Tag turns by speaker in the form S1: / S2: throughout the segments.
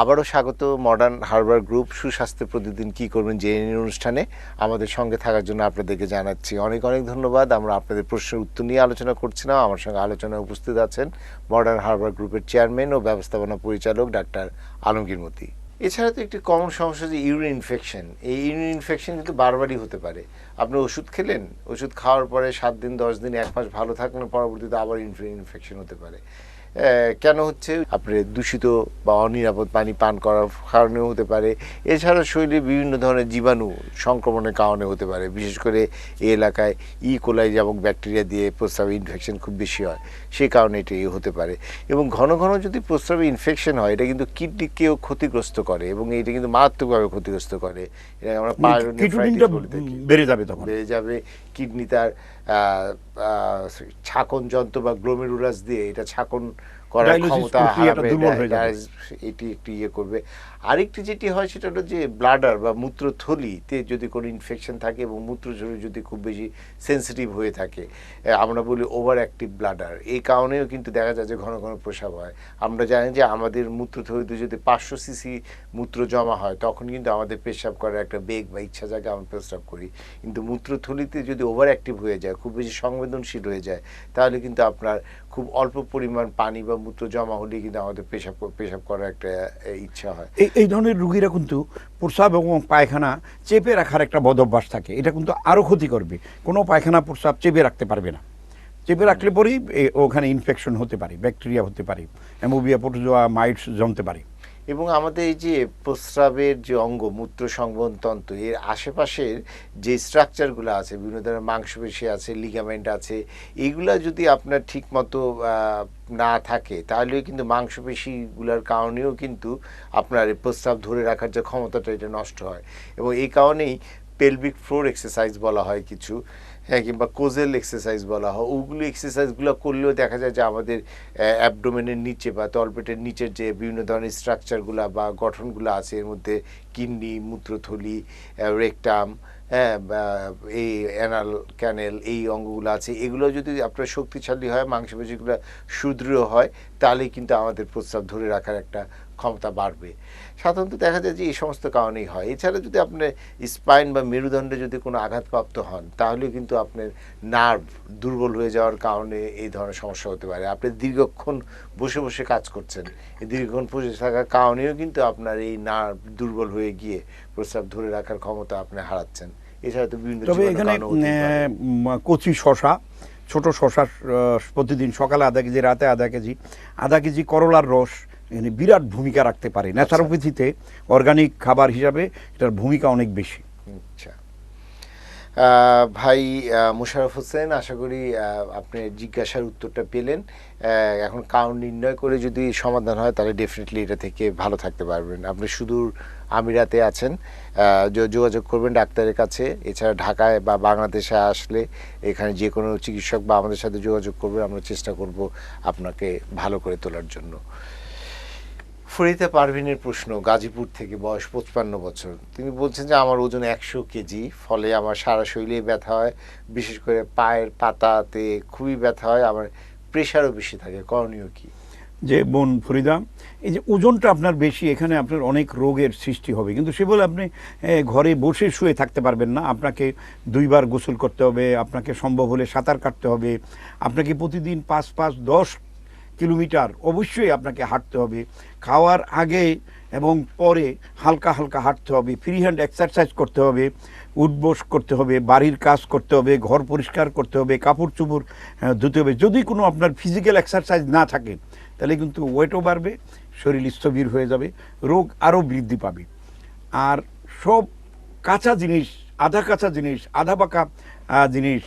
S1: আবারও স্বাগত modern Harbour group সুস্বাস্থ্য প্রতিদিন কি করবেন যে অনুষ্ঠানে। আমাদের সঙ্গে থাকার জন্য আপনাদেরকে জানাচ্ছি অনেক অনেক ধন্যবাদ। আমরা আপনাদের প্রশ্নের উত্তর নিয়ে আলোচনা করছিলাম। আমার সঙ্গে আলোচনায় উপস্থিত আছেন মডার্ন হারবার গ্রুপের চেয়ারম্যান ও ব্যবস্থাপনা পরিচালক ডাক্তার আলমগীর মতি। এছাড়া তো একটি কমন সমস্যা যে ইউরিন ইনফেকশন এই ইউরিন ইনফেকশন কিন্তু বারবারই হতে পারে। আপনি ওষুধ খেলেন, ওষুধ খাওয়ার পরে সাত দিন, দশ দিন, এক মাস ভালো থাকলেন পরবর্তীতে আবার ইউরিন ইনফেকশন হতে পারে। কেন হচ্ছে? আপনার দূষিত বা অনিরাপদ পানি পান করার কারণেও হতে পারে। এছাড়া শরীরে বিভিন্ন ধরনের জীবাণু সংক্রমণের কারণে হতে পারে। বিশেষ করে এই এলাকায় ই কোলাই যেমন ব্যাকটেরিয়া দিয়ে প্রস্রাবে ইনফেকশন খুব বেশি হয়। সেই কারণে এটি হতে পারে। এবং ঘন ঘন যদি প্রস্রাবে ইনফেকশন হয় এটা কিন্তু কিডনিকেও ক্ষতিগ্রস্ত করে এবং এটা কিন্তু মারাত্মকভাবে ক্ষতিগ্রস্ত করে। এটা আমরা
S2: বেড়ে যাবে তখন।
S1: বেড়ে যাবে। কিডনি তার ছাকন যন্ত্র বা গ্লোমেরুলাস দিয়ে এটা ছাকন করার ক্ষমতা হারাবে এটি একটু ইয়ে করবে। আরেকটি যেটি হয় সেটা হলো যে ব্লাডার বা মূত্রথলিতে যদি কোনো ইনফেকশন থাকে এবং মূত্রথলি যদি খুব বেশি সেন্সিটিভ হয়ে থাকে আমরা বলি ওভার অ্যাক্টিভ ব্লাডার এই কারণেও কিন্তু দেখা যায় যে ঘন ঘন প্রসাব হয়। আমরা জানি যে আমাদের মূত্রথলিতে যদি পাঁচশো সিসি মূত্র জমা হয় তখন কিন্তু আমাদের পেশাব করার একটা বেগ বা ইচ্ছা জাগে আমরা প্রস্রাব করি। কিন্তু মূত্রথলিতে যদি ওভার অ্যাক্টিভ হয়ে যায় খুব বেশি সংবেদনশীল হয়ে যায় তাহলে কিন্তু আপনার খুব অল্প পরিমাণ পানি বা মূত্র জমা হলে কিন্তু আমাদের পেশাব পেশাব করার একটা ইচ্ছা হয়।
S2: এই এই ধরনের রুগীরা কিন্তু প্রস্রাব এবং পায়খানা চেপে রাখার একটা বদ অভ্যাস থাকে। এটা কিন্তু আরও ক্ষতি করবে কোনো পায়খানা প্রস্রাব চেপে রাখতে পারবে না। চেপে রাখলে পরেই ওখানে ইনফেকশন হতে পারে ব্যাকটেরিয়া হতে পারে অ্যামোবিয়া পোটোজোয়া মাইটস জমতে পারে।
S1: এবং আমাদের এই যে প্রস্রাবের যে অঙ্গ, মূত্র সংবহন তন্ত্র, এর আশেপাশের যে স্ট্রাকচারগুলো আছে, বিভিন্ন ধরনের মাংসপেশি আছে লিগামেন্ট আছে এইগুলা যদি আপনার ঠিক মতো না থাকে, তাহলে কিন্তু মাংসপেশিগুলোর কারণেও কিন্তু আপনার প্রস্রাব ধরে রাখার যে ক্ষমতাটা, এটা নষ্ট হয়। এবং এই কারণেই পেলভিক ফ্লোর এক্সারসাইজ বলা হয় কিছু। হ্যাঁ কিংবা কোজেল এক্সারসাইজ বলা হয়। ওগুলো এক্সারসাইজগুলো করলেও দেখা যায় যে আমাদের অ্যাবডোমেনের নিচে বা তলপেটের নিচের যে বিভিন্ন ধরনের স্ট্রাকচারগুলো বা গঠনগুলো আছে, এর মধ্যে কিডনি, মূত্রথলি রেকটাম হ্যাঁ এই অ্যানাল ক্যানেল এই অঙ্গগুলো আছে। এগুলো যদি আপনার শক্তিশালী হয়, মাংসপেশিগুলো সুদৃঢ় হয়, তাহলেই কিন্তু আমাদের প্রস্রাব ধরে রাখার একটা ক্ষমতা বাড়বে। সাধারণত দেখা যায় যে এই সমস্ত কারণেই হয়। এছাড়া যদি আপনার স্পাইন বা মেরুদণ্ডে যদি কোনো আঘাতপ্রাপ্ত হন তাহলে কিন্তু আপনার নার্ভ দুর্বল হয়ে যাওয়ার কারণে এই ধরনের সমস্যা হতে পারে। আপনি দীর্ঘক্ষণ বসে বসে কাজ করছেন এই দীর্ঘক্ষণ বসে থাকার কারণেও কিন্তু আপনার এই নার্ভ দুর্বল হয়ে গিয়ে প্রস্রাব ধরে রাখার ক্ষমতা আপনি হারাচ্ছেন। এছাড়া তো বিভিন্ন
S2: তবে এখানে কচি শশা ছোট শশা প্রতিদিন সকালে আধা কেজি রাতে আধা কেজি আধা কেজি করলার রস বিরাট ভূমিকা রাখতে পারে। ন্যাচারোপ্যাথিতে অর্গানিক খাবার হিসাবে এটার ভূমিকা অনেক বেশি।
S1: আচ্ছা। ভাই মুশারফ হোসেন আশা করি আপনি জিজ্ঞাসার উত্তরটা পেলেন। এখন কারণ নির্ণয় করে যদি সমাধান হয় তাহলে ডেফিনেটলি এটা থেকে ভালো থাকতে পারবেন। আপনি সুদূর আমিরাতে আছেন। যোগাযোগ করবেন ডাক্তারের কাছে। এছাড়া ঢাকায় বা বাংলাদেশে আসলে এখানে যে কোনো চিকিৎসক বা আমাদের সাথে যোগাযোগ করবেন আমরা চেষ্টা করব আপনাকে ভালো করে তোলার জন্য। ফরিদা পারভিনের প্রশ্ন, গাজীপুর থেকে বয়স পঁচপান্ন বছর। তিনি বলছেন যে, আমার ওজন একশো কেজি, ফলে আমার সারা শরীরে ব্যথা হয়। বিশেষ করে পায়ের পাতাতে খুবই ব্যথা হয়, আমার প্রেশারও বেশি থাকে। করণীয় কি?
S2: যে বোন ফরিদা, এই যে ওজনটা আপনার বেশি, এখানে আপনার অনেক রোগের সৃষ্টি হবে। কিন্তু সে বলে আপনি ঘরে বসে শুয়ে থাকতে পারবেন না। আপনাকে দুইবার গোসল করতে হবে, আপনাকে সম্ভব হলে সাঁতার কাটতে হবে। আপনাকে প্রতিদিন পাঁচ পাঁচ, দশ কিলোমিটার অবশ্যই আপনাকে হাঁটতে হবে। খাওয়ার আগে এবং পরে হালকা হালকা হাঁটতে হবে ফ্রি হ্যান্ড এক্সারসাইজ করতে হবে, উঠবোস করতে হবে, বাড়ির কাজ করতে হবে, ঘর পরিষ্কার করতে হবে, কাপড় চোপড় ধুতে হবে। যদি কোনো আপনার ফিজিক্যাল এক্সারসাইজ না থাকে, তাহলে কিন্তু ওয়েটও বাড়বে, শরীর স্থবির হয়ে যাবে, রোগ আরও বৃদ্ধি পাবে। আর সব কাঁচা জিনিস, আধা কাঁচা জিনিস, আধা পাকা জিনিস,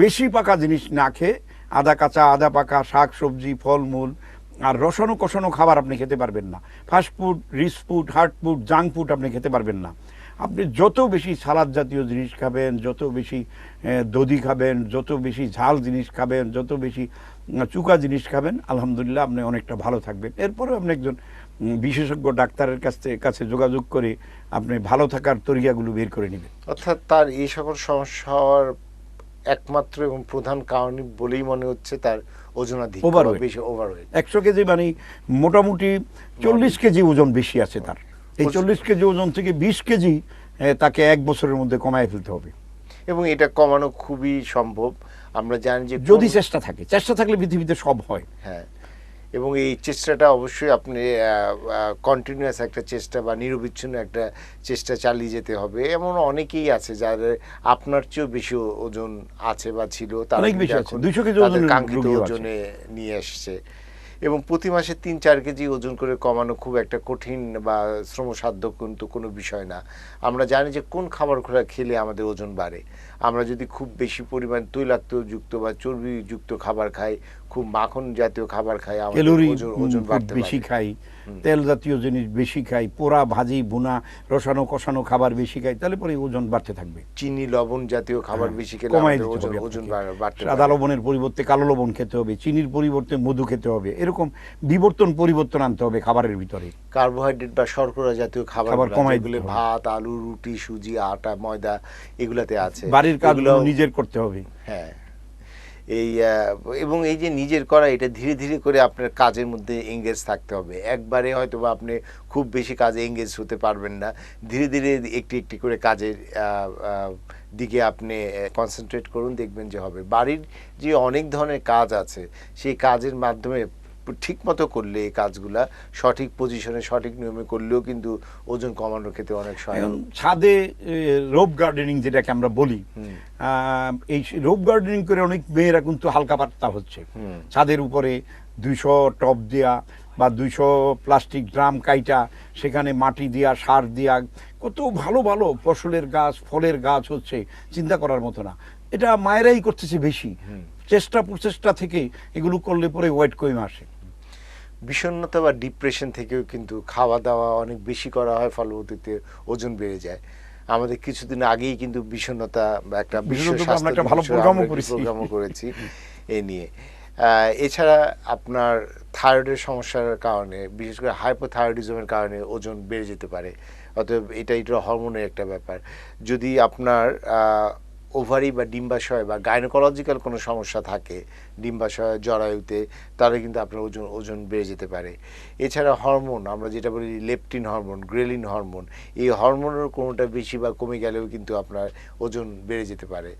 S2: বেশি পাকা জিনিস না খেয়ে আধা কাঁচা, আদা পাকা, শাক, সবজি, ফলমূল আর রসানো কষানো খাবার আপনি খেতে পারবেন না। Fast food rich food hard food junk food আপনি খেতে পারবেন না। আপনি যত বেশি সালাদ জাতীয় জিনিস খাবেন, যত বেশি দধি খাবেন, যত বেশি ঝাল জিনিস খাবেন, যত বেশি চুকা জিনিস খাবেন, আলহামদুলিল্লাহ আপনি অনেকটা ভালো থাকবেন। এরপরেও আপনি একজন বিশেষজ্ঞ ডাক্তারের কাছে কাছে যোগাযোগ করে আপনি ভালো থাকার তরিয়াগুলো বের করে নেবেন।
S1: অর্থাৎ তার এই সকল সমস্যা হওয়ার একমাত্র এবং প্রধান কারণ বলেই মনে হচ্ছে তার ওজনাধিক. বেশি ওভারওয়েট
S2: একশো কেজি মানে মোটামুটি চল্লিশ কেজি ওজন বেশি আছে তার। এই চল্লিশ কেজি ওজন থেকে বিশ কেজি তাকে এক বছরের মধ্যে কমায় ফেলতে হবে।
S1: এবং এটা কমানো খুবই সম্ভব। আমরা জানি যে
S2: যদি চেষ্টা থাকে চেষ্টা থাকলে পৃথিবীতে সব হয়।
S1: হ্যাঁ। এবং এই চেষ্টাটা অবশ্যই আপনি কন্টিনিউয়াস একটা চেষ্টা বা নিরবিচ্ছিন্ন একটা চেষ্টা চালিয়ে যেতে হবে। এমন অনেকেই আছে যাদের আপনার চেয়েও বেশি ওজন আছে বা ছিল তারা
S2: অনেক
S1: কিন্তু
S2: বেশি আছে।
S1: এখন
S2: 200 কেজি
S1: তাদের কাঙ্ক্ষিত ওজনে নিয়ে এসছে। এবং প্রতি মাসে তিন চার কেজি ওজন করে কমানো খুব একটা কঠিন বা শ্রমসাধ্য কিন্তু কোনো বিষয় না। আমরা জানি যে কোন খাবারগুলো খেলে আমাদের ওজন বাড়ে। আমরা যদি খুব বেশি পরিমাণ তৈলাক্ত যুক্ত বা চর্বিযুক্ত খাবার খাই খুব মাখন জাতীয় খাবার খাই
S2: ক্যালোরি
S1: ওজন
S2: বেশি খাই তেল জাতীয় জিনিস বেশি খাই পোড়া ভাজি ভুনা রসানো কষানো খাবার বেশি খাই তাহলে পরে ওজন বাড়তে থাকবে।
S1: চিনি লবণ জাতীয় খাবার বেশি খেলে ওজন ওজন বাড়তে
S2: সাদা লবণের পরিবর্তে কালো লবণ খেতে হবে চিনির পরিবর্তে মধু খেতে হবে এরকম বিবর্তন পরিবর্তন আনতে হবে খাবারের ভিতরে।
S1: কার্বোহাইড্রেট বা শর্করা জাতীয় খাবার
S2: কমাই দিলে
S1: ভাত আলু রুটি সুজি আটা ময়দা এগুলাতে আছে।
S2: বাড়ির কাজগুলো নিজের করতে হবে।
S1: হ্যাঁ। এই এবং এই যে নিজের করা, এটা ধীরে ধীরে করে আপনার কাজের মধ্যে এঙ্গেজ থাকতে হবে। একবারে হয়তো বা আপনি খুব বেশি কাজে এঙ্গেজ হতে পারবেন না। ধীরে ধীরে একটি একটি করে কাজের দিকে আপনি কনসেন্ট্রেট করুন, দেখবেন যে হবে। বাড়ির যে অনেক ধরনের কাজ আছে, সেই কাজের মাধ্যমে ঠিক মতো করলে এই কাজগুলা সঠিক পজিশনে সঠিক নিয়মে করলেও কিন্তু ওজন কমানোর ক্ষেত্রে অনেক সহায়ক।
S2: ছাদে রোপ গার্ডেনিং যেটাকে আমরা বলি এই রোপ গার্ডেনিং করে অনেক মেয়েরা কিন্তু হালকা পাতলা হচ্ছে। ছাদের উপরে দুইশো টপ দেয়া বা দুইশো প্লাস্টিক ড্রাম কাইটা সেখানে মাটি দেয়া সার দেয়া কত ভালো ভালো ফসলের গাছ ফলের গাছ হচ্ছে চিন্তা করার মতো না। এটা মায়েরাই করতেছে বেশি। চেষ্টা প্রচেষ্টা থেকে এগুলো করলে পরে ওয়েট কমে আসে।
S1: বিষণ্ণতা বা ডিপ্রেশন থেকেও কিন্তু খাওয়া দাওয়া অনেক বেশি করা হয় ফলবতীতে ওজন বেড়ে যায়। আমাদের কিছুদিন আগেই কিন্তু বিষণ্ণতা বা একটা বিশ্ব স্বাস্থ্য
S2: ভালো প্রোগ্রামও করেছি।
S1: প্রোগ্রামও করেছি এ নিয়ে। এছাড়া আপনার থাইরয়েডের সমস্যার কারণে বিশেষ করে হাইপোথাইরয়েডিজমের কারণে ওজন বেড়ে যেতে পারে। অতএব এটা এটা হরমোনের একটা ব্যাপার। যদি আপনার ওভারি বা ডিম্বাশয় বা গাইনোকোলজিক্যাল কোনো সমস্যা থাকে, ডিম্বাশয়, জরায়ুতে, তাহলে কিন্তু আপনার ওজন ওজন বেড়ে যেতে পারে। এছাড়া হরমোন, আমরা যেটা বলি লেপটিন হরমোন, গ্রেলিন হরমোন, এই হরমোনের কোনোটা বেশি বা কমে গেলেও কিন্তু আপনার ওজন বেড়ে যেতে পারে।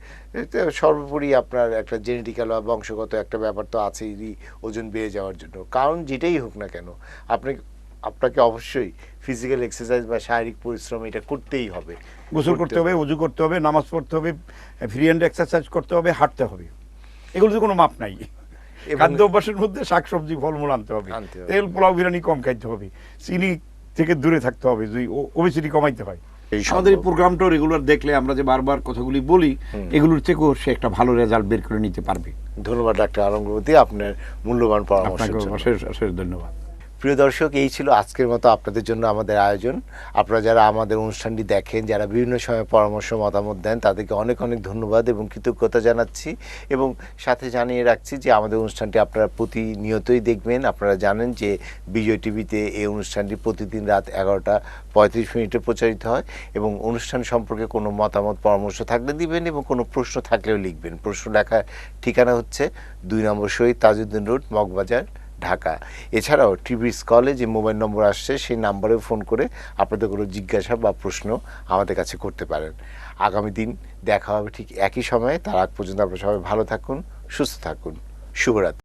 S1: সর্বোপরি আপনার একটা জেনেটিক্যাল বা বংশগত একটা ব্যাপার তো আছেই ওজন বেড়ে যাওয়ার জন্য। কারণ যেটাই হোক না কেন আপনি আপনাকে অবশ্যই ফিজিক্যাল এক্সারসাইজ বা শারীরিক পরিশ্রম এটা করতেই হবে।
S2: গোসল করতে হবে উজু করতে হবে নামাজ পড়তে হবে ফ্রি হ্যান্ড এক্সারসাইজ করতে হবে হাঁটতে হবে। এগুলোতে কোনো মাপ নাই। খাদ্য অভ্যাসের মধ্যে শাকসবজি ফলমূল আনতে হবে। তেল পোলাও বিরিয়ানি কম খাইতে হবে। চিনি থেকে দূরে থাকতে হবে যদি ওবেসিটি কমাইতে হয়।
S1: এই
S2: আমাদের এই প্রোগ্রামটা রেগুলার দেখলে আমরা যে বারবার কথাগুলি বলি এগুলোর থেকেও সে একটা ভালো রেজাল্ট বের করে নিতে পারবে।
S1: ধন্যবাদ ডাক্তার আলমগতি আপনার মূল্যবান
S2: পরামর্শ ধন্যবাদ।
S1: প্রিয় দর্শক, এই ছিল আজকের মতো আপনাদের জন্য আমাদের আয়োজন। আপনারা যারা আমাদের অনুষ্ঠানটি দেখেন, যারা বিভিন্ন সময় পরামর্শ, মতামত দেন, তাদেরকে অনেক অনেক ধন্যবাদ এবং কৃতজ্ঞতা জানাচ্ছি এবং সাথে জানিয়ে রাখছি যে আমাদের অনুষ্ঠানটি আপনারা প্রতিনিয়তই দেখবেন। আপনারা জানেন যে বিজয় টিভিতে এই অনুষ্ঠানটি প্রতিদিন রাত এগারোটা পঁয়ত্রিশ মিনিটে প্রচারিত হয় এবং অনুষ্ঠান সম্পর্কে কোনো মতামত, পরামর্শ থাকলে দিবেন এবং কোনো প্রশ্ন থাকলেও লিখবেন। প্রশ্ন লেখার ঠিকানা হচ্ছে দুই নম্বর শহীদ তাজউদ্দিন রোড, মগবাজার। ঢাকা। এছাড়াও টিভি স্কলে যে মোবাইল নম্বর আসছে, সেই নাম্বারে ফোন করে আপনাদের কোনো জিজ্ঞাসা বা প্রশ্ন আমাদের কাছে করতে পারেন। আগামী দিন দেখা হবে ঠিক একই সময়ে। তার আগ পর্যন্ত আপনারা সবাই ভালো থাকুন, সুস্থ থাকুন। শুভরাত্রি।